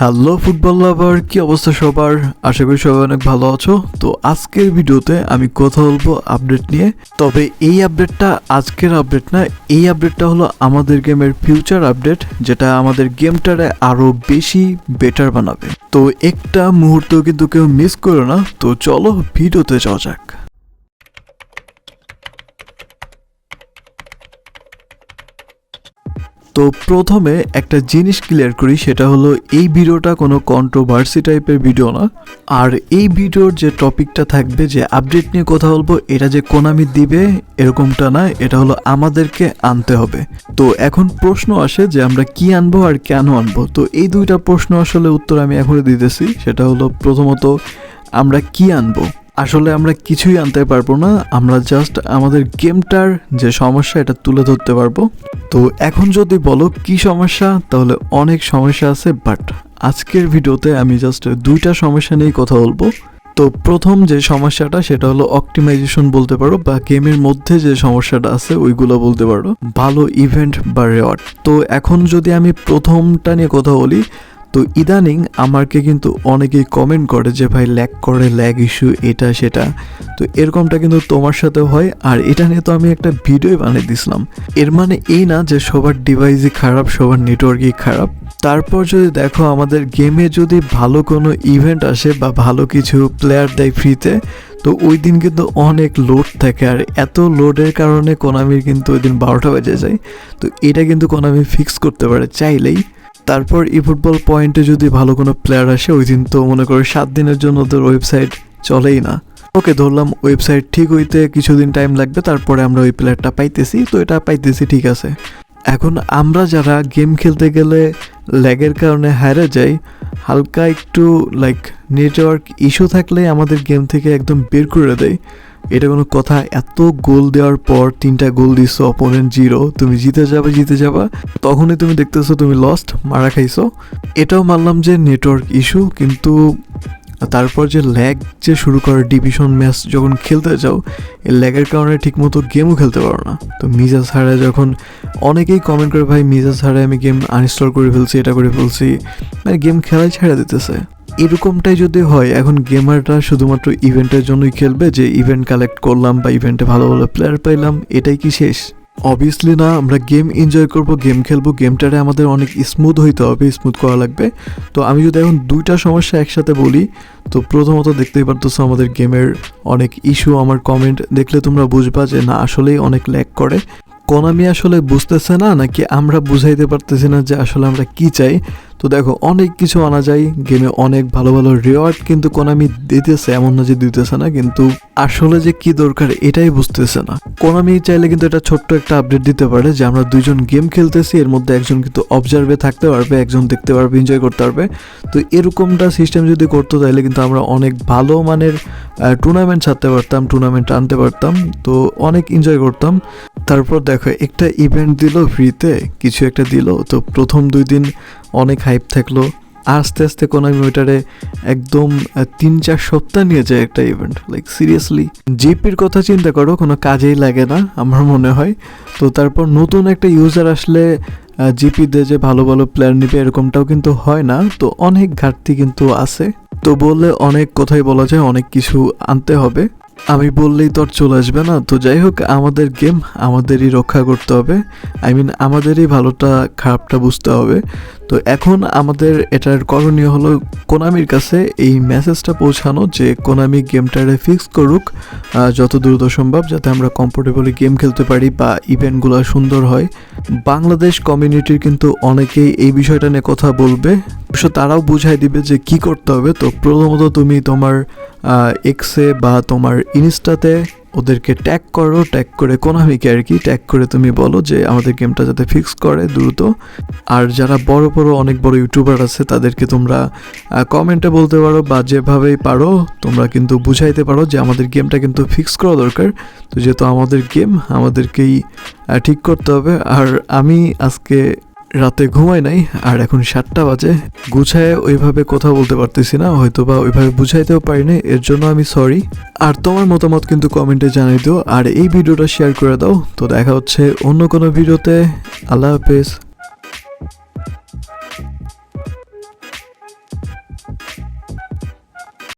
Hello football লাভার কি অবস্থা সবার? আশা করি সবাই অনেক ভালো আছো। তো আজকের ভিডিওতে আমি কথা বলব আপডেট নিয়ে। তবে এই আপডেটটা আজকের আপডেট না, এই আপডেটটা হলো আমাদের গেমের ফিউচার আপডেট যেটা আমাদের গেমটারে আরও বেশি বেটার বানাবে। তো একটা মুহূর্ত কিন্তু কেউ মিস করো না। তো চলো ভিডিওতে যাওয়া যাক। তো প্রথমে একটা জিনিস ক্লিয়ার করি, সেটা হলো এই ভিডিওটা কোনো কন্ট্রোভার্সি টাইপের ভিডিও না। আর এই ভিডিওর যে টপিকটা থাকবে, যে আপডেট নিয়ে কথা বলব, এটা যে কোনামি দিবে, এরকমটা না, এটা হলো আমাদেরকে আনতে হবে। তো এখন প্রশ্ন আসে যে আমরা কি আনব আর কেন আনব? তো এই দুইটা প্রশ্ন আসলে উত্তর আমি এখনই দিতেছি, সেটা হলো প্রথমত আমরা কি আনব? আসলে আমরা কিছুই আনতে পারব না, আমরা জাস্ট আমাদের গেমটার যে সমস্যা, এটা তুলে ধরতে পারব। তো এখন যদি বলো কি সমস্যা, তাহলে অনেক সমস্যা আছে বাট আজকের ভিডিওতে আমি জাস্ট দুইটা সমস্যা নিয়েই কথা বলব। তো প্রথম যে সমস্যাটা, সেটা হলো অপটিমাইজেশন বলতে পারো, বা গেমের মধ্যে যে সমস্যাটা আছে, ওইগুলো বলতে পারো। ভালো ইভেন্ট বা রেওয়ার্ড তো এখন যদি আমি প্রথমটা নিয়ে কথা বলি তো ইদানিং আমাকে কিন্তু অনেকেই কমেন্ট করে যে, ভাই ল্যাগ করে ল্যাগ ইস্যু এটা, সেটা। তো এরকমটা কিন্তু তোমার সাথেও হয়। আর এটা নিয়ে তো আমি একটা ভিডিও বানিয়ে দিছিলাম এর মানে এই না যে, সবার ডিভাইসই খারাপ, সবার নেটওয়ার্কই খারাপ। তারপর যদি দেখো, আমাদের গেমে যদি ভালো কোনো ইভেন্ট আসে বা ভালো কিছু প্লেয়ার দেয় ফ্রিতে তো ওই দিন কিন্তু অনেক লোড থাকে। আর এত লোডের কারণে কোনামির কিন্তু ওই দিন বারোটা বেজে যায়। তো এটা কিন্তু কোনামি ফিক্স করতে পারে চাইলেই। তারপর ই ফুটবল পয়েন্টে যদি ভালো কোনো প্লেয়ার আসে, ওই দিন তো মনে করো সাত দিনের জন্য ওদের ওয়েবসাইট চলেই না। ওকে, ধরলাম ওয়েবসাইট ঠিক হইতে কিছুদিন টাইম লাগবে, তারপরে আমরা ওই প্লেয়ারটা পাইতেছি, তো এটা পাইতেছি ঠিক আছে। এখন আমরা যারা গেম খেলতে গেলে ল্যাগের কারণে হারে যাই, হালকা একটু লাইক নেটওয়ার্ক ইস্যু থাকলে আমাদের গেম থেকে একদম বের করে দেয়। এটা কোনো কথা, এত গোল দেওয়ার পর তিনটা গোল দিছো অপোনেন্ট জিরো তুমি জিতে যাবে, জিতে যাবা, তখনই তুমি দেখতেছো তুমি লস্ট মারা খাইছো। এটাও মানলাম যে নেটওয়ার্ক ইস্যু কিন্তু তারপর যে ল্যাগ যে শুরু করে ডিভিশন ম্যাচ যখন খেলতে যাও, এই ল্যাগের কারণে ঠিকমতো গেমও খেলতে পারো না। তো মিজাজ হারে যখন অনেকেই কমেন্ট করে, ভাই মিজাজ হারে আমি গেম আনইনস্টল করে ফেলছি, এটা করে ফেলছি। মানে গেম খেলাই ছেড়ে দিতেছে। এরকমটাই যদি হয়, এখন গেমাররা শুধুমাত্র ইভেন্টের জন্যই খেলবে, যে ইভেন্ট কালেক্ট করলাম বা ইভেন্টে ভালো ভালো প্লেয়ার পাইলাম, এটাই কি শেষ? অবভিয়াসলি না, আমরা গেম এনজয় করব গেম খেলব গেমটারে আমাদের অনেক স্মুথ হইতে হবে স্মুথ করা লাগবে। তো আমি যদি এখন দুইটা সমস্যা একসাথে বলি, তো প্রথমত দেখতেই পারতেছো আমাদের গেমের অনেক ইস্যু আমার কমেন্ট দেখলে তোমরা বুঝবা যে না, আসলেই অনেক ল্যাক করে। কোনামি আসলে বুঝতেছে না, নাকি আমরা বুঝাইতে পারতেছি না যে আসলে আমরা কি চাই। তো দেখো, অনেক কিছু আনা যায় গেমে অনেক ভালো ভালো রিওয়ার্ড কিন্তু কোনামি দিতেছে, এমন না যে দিতেছে না, কিন্তু আসলে যে কি দরকার এটাই বুঝতেছে না। কোনামি চাইলে কিন্তু এটা ছোট্ট একটা আপডেট দিতে পারে, যে আমরা দুইজন গেম খেলতেছি, এর মধ্যে একজন কিন্তু অবজার্ভে থাকতে পারবে, একজন দেখতে পারবে এনজয় করতে পারবে। তো এরকমটা সিস্টেম যদি করতো, তাহলে কিন্তু আমরা অনেক ভালো মানের টুর্নামেন্ট ছাড়তে পারতাম টুর্নামেন্ট আনতে পারতাম, তো অনেক এনজয় করতাম। তারপর দেখো, একটা ইভেন্ট দিল ফ্রিতে কিছু একটা দিল, তো প্রথম দুই দিন অনেক হাইপ থাকল। আস্তে আস্তে কোনো আমি ওইটারে একদম তিন চার সপ্তাহ নিয়ে যায় একটা ইভেন্ট লাইক সিরিয়াসলি জিপির কথা চিন্তা করো, কোনো কাজেই লাগে না, আমার মনে হয়। তো তারপর নতুন একটা ইউজার আসলে জিপিতে যে ভালো ভালো প্লেয়ার নিবে এরকমটাও কিন্তু হয় না। তো অনেক ঘাটতি কিন্তু আছে। তো বললে অনেক কথাই বলা যায়, অনেক কিছু আনতে হবে। আমি বললেই তো চলে আসবে না। তো যাই হোক, আমাদের গেম আমাদেরই রক্ষা করতে হবে। আই মিন আমাদেরই ভালোটা, খারাপটা বুঝতে হবে। তো এখন আমাদের এটার করণীয় হলো কোনামির কাছে এই মেসেজটা পৌঁছানো যে কোনামি গেমটারে ফিক্স করুক যত দ্রুত সম্ভব, যাতে আমরা কমফোর্টেবলি গেম খেলতে পারি বা ইভেন্টগুলো সুন্দর হয়। বাংলাদেশ কমিউনিটির কিন্তু অনেকেই এই বিষয়টা নিয়ে কথা বলবে। অবশ্য তারাও বুঝাই দিবে যে কি করতে হবে। তো প্রথমত তুমি তোমার এক্সে বা তোমার ইনস্টাতে ওদেরকে ট্যাগ করো ট্যাগ করে কোনামিকে আর কি ট্যাগ করে তুমি বলো যে আমাদের গেমটা যাতে ফিক্স করে দ্রুত। আর যারা বড় বড়, অনেক বড় ইউটিউবার আছে, তাদেরকে তোমরা কমেন্টে বলতে পারো বা যেভাবেই পারো, তোমরা কিন্তু বুঝাইতে পারো যে আমাদের গেমটা কিন্তু ফিক্স করা দরকার। তো যেহেতু আমাদের গেম আমাদেরকেই ঠিক করতে হবে। আর আমি আজকে রাতে ঘুমাই নাই, আর এখন সাতটা বাজে। গুছায় ওইভাবে কথা বলতে পারতেছি না হয়তো বা ওইভাবে বুঝাইতেও পারিনি এর জন্য আমি সরি আর তোমার মতামত কিন্তু কমেন্টে জানাই দিও, আর এই ভিডিওটা শেয়ার করে দাও। তো দেখা হচ্ছে অন্য কোনো ভিডিওতে। আল্লাহ হাফেজ।